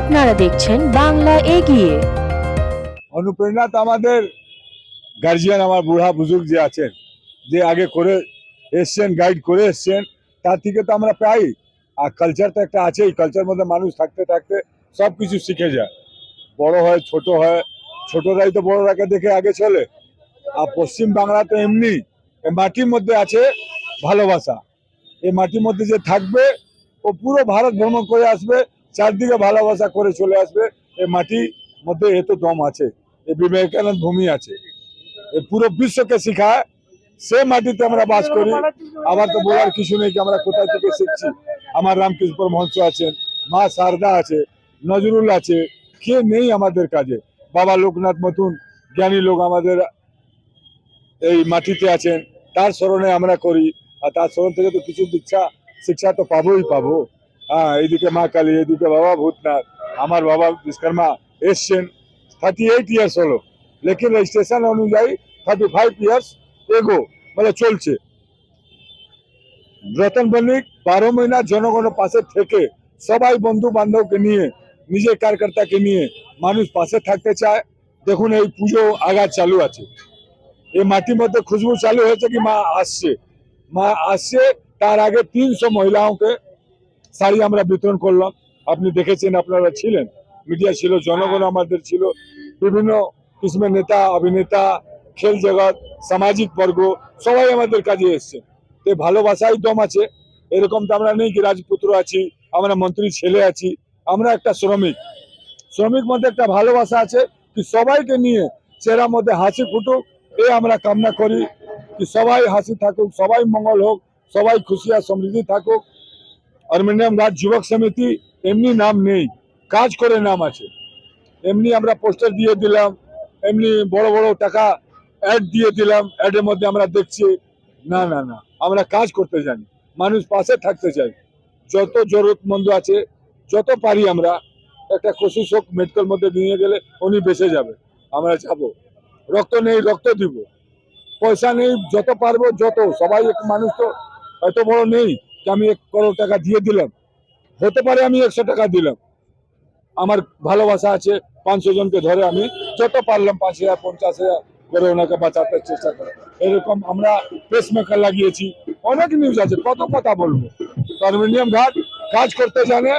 আপনারা দেখছেন বাংলা এগিয়ে। অনুপ্রেরণা তো আমাদের গার্জিয়ান আমার বুড়া বুজুর্গ যে আছেন, যে আগে করে এসছেন গাইড করে এসছেন, তার থেকে তো আমরা প্রায় আর কালচার তো একটা আছেই কালচার মধ্যে মানুষ থাকতে থাকতে সব কিছু শিখে যায়। বড় হয়, ছোট হয়, ছোটরাই তো বড়রাকে দেখে আগে চলে। আর পশ্চিম বাংলা তো এমনি মাটির মধ্যে আছে ভালোবাসা। এই মাটির মধ্যে যে থাকবে, ও পুরো ভারত ভ্রমণ করে আসবে চারদিকে ভালোবাসা করে চলে আসবে। এই মাটির মধ্যে এত দম আছে, এই বিবেকানন্দ ভূমি আছে। এই পুরো বিশ্বকে শিখায়, সে মাটিতে আমরা বাস করি। আমার তো বলার কিছু নেই যে আমরা কোথায় থেকে শিখছি। আমার রামকৃষ্ণ মঞ্চ আছেন মা সারদা আছে, নজরুল আছে, কে নেই আমাদের কাজে? বাবা লোকনাথ মতন, জ্ঞানী লোক আমাদের এই মাটিতে আছেন। তার স্মরণে আমরা করি। আর তার স্মরণ থেকে তো কিছু দীক্ষা, শিক্ষা তো পাবোই, পাবো। হ্যাঁ এইদিকে মা কালী, এইদিকে বাবা ভূতনাথ, আমার বাবা বিশ্বকর্মা এসছেন থার্টি এইট ইয়ার্স হলো। লেকিন রেজিস্ট্রেশন অনুযায়ী থার্টি ফাইভ ইয়ার্স এগো মানে চলছে। রতন বণিক, বারো মহিনা জনগণের পাশে থেকে সবাই বন্ধু বান্ধবকে নিয়ে, নিজের কারকর্তাকে নিয়ে মানুষ পাশে থাকতে চায়। দেখুন, এই পুজো আগা চালু আছে। এই মাটির মধ্যে খুশবু চালু হয়েছে কি মা আসছে? মা আসছে, তার আগে তিনশো মহিলাওকে শাড়ি আমরা বিতরণ করলাম। আপনি দেখেছেন আপনারা ছিলেন। মিডিয়া ছিল, জনগণ আমাদের ছিল। বিভিন্ন কিসমের নেতা, অভিনেতা, খেল জগৎ, সামাজিক বর্গ, সবাই আমাদের কাজে এসছে। তো ভালোবাসাই দম আছে। এরকম তো আমরা নেই কি রাজপুত্র আছি, আমরা মন্ত্রী, ছেলে আছি, আমরা একটা শ্রমিক। শ্রমিক মধ্যে একটা ভালোবাসা আছে কি সবাইকে নিয়ে চেহারার মধ্যে হাসি ফুটুক, এ আমরা কামনা করি। কি সবাই হাসি থাকুক, সবাই মঙ্গল হোক, সবাই খুশি আর সমৃদ্ধি থাকুক। অরমেনিয়াম ঘাট যুবক সমিতি এমনি নাম নেই, কাজ করে নাম আছে। এমনি আমরা পোস্টার দিয়ে দিলাম, এমনি বড় বড় টাকা অ্যাড দিয়ে দিলাম, অ্যাডের মধ্যে আমরা দেখছি, না না না, আমরা কাজ করতে জানি, মানুষ পাশে থাকতে চাই। যত জরুরতমন্দ আছে, যত পারি আমরা, একটা কোশিশ হোক মেডিকেল মধ্যে নিয়ে গেলে উনি বেঁচে যাবে, আমরা যাব। রক্ত নেই, রক্ত দিব। পয়সা নেই, যত পারব, যত, সবাই এক মানুষ তো, এত বড় নেই। যে আমি এক করোড় টাকা দিয়ে দিলাম হতে পারে আমি একশো টাকা দিলাম। আমার ভালোবাসা আছে পাঁচশো জনকে ধরে আমি যত পারলাম পাঁচ হাজার পঞ্চাশ হাজার করে ওনাকে বাঁচাতে চেষ্টা করে এরকম আমরা পেস মেকার লাগিয়েছি। অনেক নিউজ আছে কত কথা বলব। টার্মিনিয়াম ঘাট কাজ করতে জানে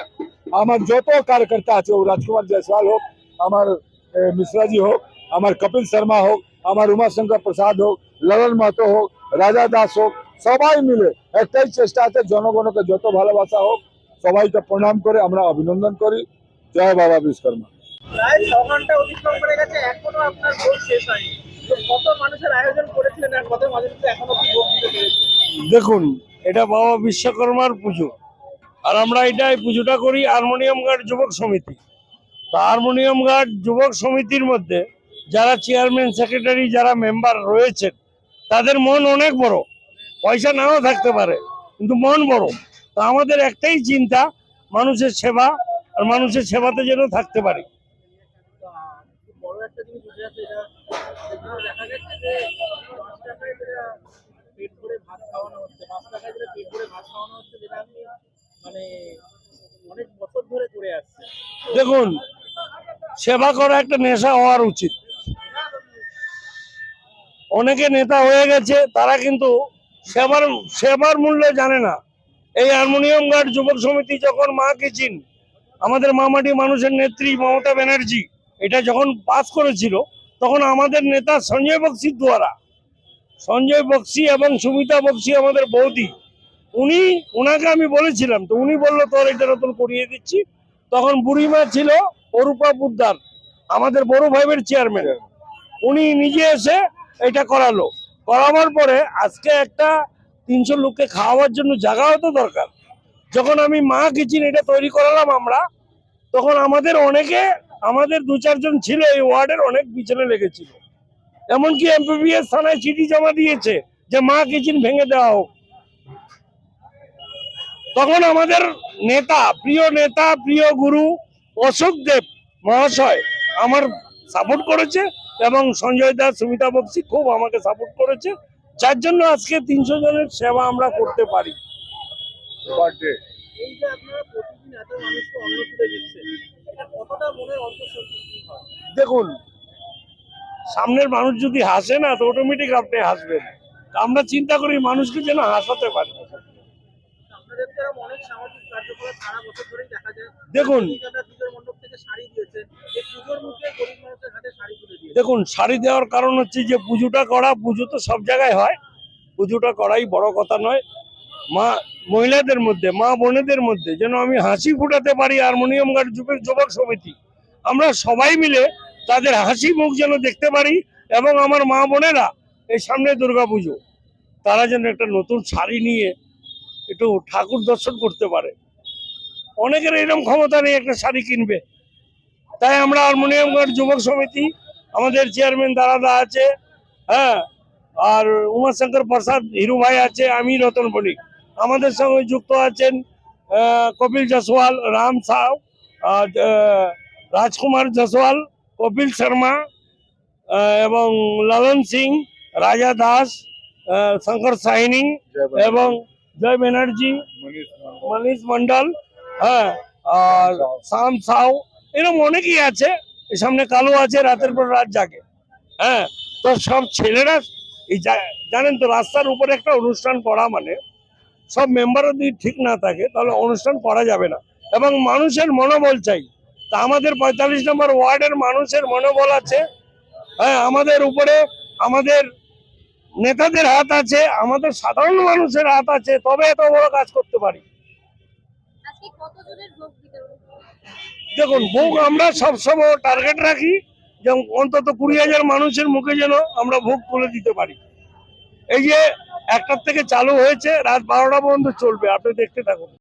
আমার যত কার্যকর্তা আছে ও রাজকুমার জয়সওয়াল হোক আমার এ, মিশ্রাজি হোক আমার কপিল শর্মা হোক আমার উমাশঙ্কর প্রসাদ হোক ললন মাহাতো হোক রাজা দাস হোক সবাই মিলে একটাই চেষ্টা আছে জনগণকে যত ভালোবাসা হোক সবাইকে প্রণাম করে আমরা অভিনন্দন করি। জয় বাবা বিশ্বকর্মা। প্রায় ছ ঘণ্টা অতিক্রম করে গেছে এখনও আপনার ভোট শেষ হয়নি। কত মানুষের আয়োজন করেছিলেন আর কত মানুষ এখনও কি ভোট দিতে পেরেছে? দেখুন এটা বাবা বিশ্বকর্মার পুজো। আর আমরা এটা এই পুজোটা করি হারমোনিয়াম ঘাট যুবক সমিতি। তো হারমোনিয়াম ঘাট যুবক সমিতির মধ্যে যারা চেয়ারম্যান সেক্রেটারি যারা মেম্বার রয়েছেন তাদের মন অনেক বড়। পয়সা নাও থাকতে পারে, কিন্তু মন বড় তো আমাদের একটাই চিন্তা, মানুষের সেবা আর মানুষের সেবাতে যেন থাকতে পারি। দেখুন, সেবা করা একটা নেশা হওয়ার উচিত। অনেকে নেতা হয়ে গেছে, তারা কিন্তু সেবার সেবার মূল্য জানে না। এই হারমোনিয়াম গার্ড যুবক সমিতি যখন মা কিচিন আমাদের মামাটি মানুষের নেত্রী মমতা ব্যানার্জি, এটা যখন পাস করেছিল, তখন আমাদের নেতা সঞ্জয় বক্সির দ্বারা, সঞ্জয় বক্সি এবং সুমিতা বক্সি আমাদের বৌদি, উনি ওনাকে আমি বলেছিলাম, তো উনি বলল, তোর এটা নতুন করিয়ে দিচ্ছি। তখন বুড়িমা ছিল অরূপা বুদ্দার আমাদের বড় ভাইবের চেয়ারম্যান উনি নিজে এসে এটা করালো। করাবার পরে আজকে একটা তিনশো লোককে খাওয়াবার জন্য জায়গাও তো দরকার। যখন আমি মা কিচেন এটা তৈরি করালাম আমরা, তখন আমাদের অনেকে, আমাদের দু চারজন ছিল এই ওয়ার্ডের, অনেক পিছনে লেগেছিল। এমনকি এমপিবিএস থানায় চিঠি জমা দিয়েছে যে মা কিচেন ভেঙে দেওয়া হোক। তখন আমাদের নেতা, প্রিয় নেতা, প্রিয় গুরু অশোক দেব মহাশয় আমার সাপোর্ট করেছে। এবং সঞ্জয় দাস সুমিতা বক্সি খুব আমাকে সাপোর্ট করেছে। যার জন্য আজকে তিনশো জনের সেবা আমরা করতে পারি। হয়? দেখুন সামনের মানুষ যদি হাসে না তো অটোমেটিক আপনি হাসবেন তা আমরা চিন্তা করি মানুষকে যেন হাসাতে পারি। আপনাদের তো এরকম অনেক সামাজিক কার্যকলাপ সারা বছর ধরেই দেখা যায়। দেখুন। দেখুন, শাড়ি দেওয়ার কারণ হচ্ছে যে পুজোটা করা, পুজো তো সব জায়গায় হয়। পুজোটা করাই বড় কথা নয়। মা, মহিলাদের মধ্যে, মা বোনেদের মধ্যে যেন আমি হাসি ফুটাতে পারি হারমোনিয়াম গার্ড যুবক যুবক সমিতি। আমরা সবাই মিলে তাদের হাসি মুখ যেন দেখতে পারি এবং আমার মা বোনেরা এই সামনে দুর্গা পুজো, তারা যেন একটা নতুন শাড়ি নিয়ে একটু ঠাকুর দর্শন করতে পারে। অনেকের এরকম ক্ষমতা নেই একটা শাড়ি কিনবে। তাই আমরা হারমোনিয়াম গার্ড যুবক সমিতি আমাদের চেয়ারম্যান দাদাদা আছে হ্যাঁ আর উমাশঙ্কর প্রসাদ হিরু ভাই আছে আমি রতন বণিক। আমাদের সঙ্গে যুক্ত আছেন কপিল জসওয়াল রাম সাউ রাজকুমার জসওয়াল কপিল শর্মা এবং ললন সিং রাজা দাস শঙ্কর সাইনি এবং জয় ব্যানার্জি মনীষ মন্ডল। হ্যাঁ আর শাম সাউ এরকম অনেকেই আছে। সামনে কালো আছে, রাতের পর রাত জাগে। হ্যাঁ তো সব ছেলেরা এই জানেন তো, রাস্তার উপরে একটা অনুষ্ঠান করা মানে সব মেম্বার যদি ঠিক না থাকে, তাহলে অনুষ্ঠান করা যাবে না। এবং মানুষের মনোবল চাই। তা আমাদের পঁয়তাল্লিশ নম্বর ওয়ার্ডের মানুষের মনোবল আছে। হ্যাঁ আমাদের উপরে আমাদের নেতাদের হাত আছে, আমাদের সাধারণ মানুষের হাত আছে, তবে এত বড় কাজ করতে পারি। দেখুন, ভোগ আমরা সবসময় টার্গেট রাখি যে অন্তত কুড়ি হাজার মানুষের মুখে যেন আমরা ভোগ করে দিতে পারি। এই যে একটার থেকে চালু হয়েছে, রাত বারোটা পর্যন্ত চলবে, আপনি দেখতে থাকুন।